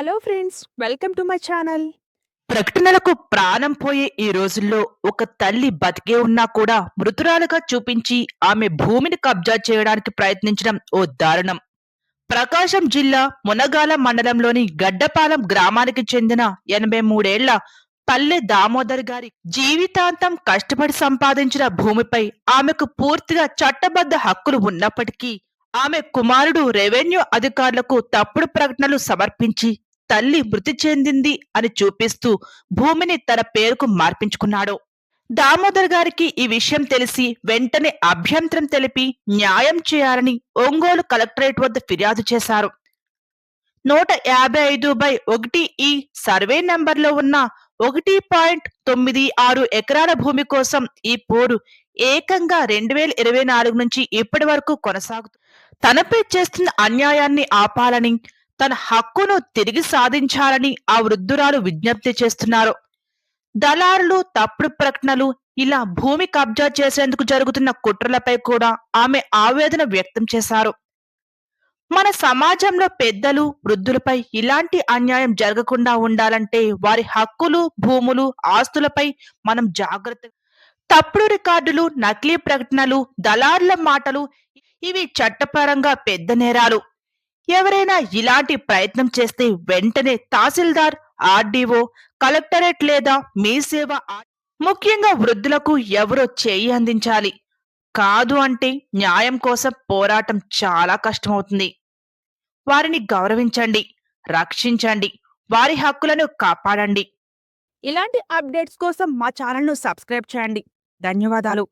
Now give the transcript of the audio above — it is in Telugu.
Hello friends welcome to my channel. ప్రకటనలకు ప్రాణం పోయే ఈ రోజుల్లో ఒక తల్లి బతికే ఉన్నా కూడా మృతురాలుగా చూపించి ఆమె భూమిని కబ్జా చేయడానికి ప్రయత్నించడం ఓ దారుణం. ప్రకాశం జిల్లా మునగాల మండలంలోని గడ్డపాలెం గ్రామానికి చెందిన ఎనభై మూడేళ్ళ పల్లె దామోదర్ గారి జీవితాంతం కష్టపడి సంపాదించిన భూమిపై ఆమెకు పూర్తిగా చట్టబద్ధ హక్కులు ఉన్నప్పటికీ ఆమె కుమారుడు రెవెన్యూ అధికారులకు తప్పుడు ప్రకటనలు సమర్పించి తల్లి మృతి చెందింది అని చూపిస్తూ భూమిని తన పేరుకు మార్పించుకున్నాడు. దామోదర్ గారికి ఈ విషయం తెలిసి వెంటనే అభ్యంతరం తెలిపి న్యాయం చేయాలని ఒంగోలు కలెక్టరేట్ వద్ద ఫిర్యాదు చేశారు. నూట యాభై ఐదు బై ఒకటి ఈ సర్వే నంబర్లో ఉన్న ఒకటి పాయింట్ తొమ్మిది ఆరు ఎకరాల భూమి కోసం ఈ పోరు ఏకంగా రెండు వేల ఇరవై నాలుగు నుంచి ఇప్పటి వరకు కొనసాగుతూ తనపై చేస్తున్న అన్యాయాన్ని ఆపాలని తన హక్కును తిరిగి సాధించాలని ఆ వృద్ధురాలు విజ్ఞప్తి చేస్తున్నారు. దళారులు తప్పుడు ప్రకటనలు ఇలా భూమి కబ్జా చేసేందుకు జరుగుతున్న కుట్రలపై కూడా ఆమె ఆవేదన వ్యక్తం చేశారు. మన సమాజంలో పెద్దలు వృద్ధులపై ఇలాంటి అన్యాయం జరగకుండా ఉండాలంటే వారి హక్కులు భూములు ఆస్తులపై మనం జాగ్రత్త తప్పుడు రికార్డులు నకిలీ ప్రకటనలు దళారుల మాటలు ఇవి చట్టపరంగా పెద్ద నేరాలు. ఎవరైనా ఇలాంటి ప్రయత్నం చేస్తే వెంటనే తహసీల్దార్ ఆర్డీఓ కలెక్టరేట్ లేదా మీ సేవ ముఖ్యంగా వృద్ధులకు ఎవరో చేయి అందించాలి. కాదు అంటే న్యాయం కోసం పోరాటం చాలా కష్టమవుతుంది. వారిని గౌరవించండి రక్షించండి వారి హక్కులను కాపాడండి. ఇలాంటి అప్డేట్స్ కోసం మా ఛానల్ను సబ్స్క్రైబ్ చేయండి. ధన్యవాదాలు.